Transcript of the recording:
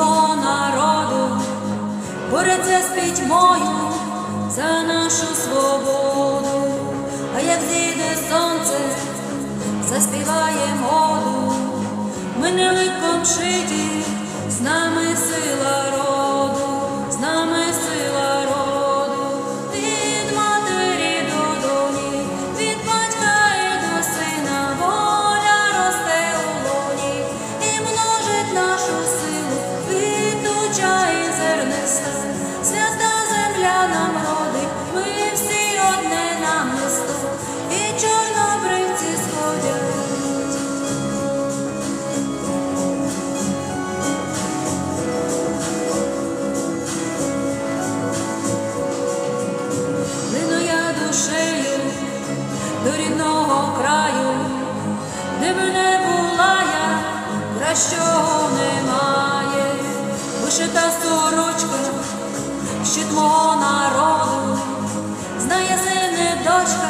Божого народу бореться з пітьмою за нашу свободу, а як зійде сонце, заспіває моду, ми не викончиті, з нами сила роду. Чи та сорочка, ще твого народу знає сини дочка.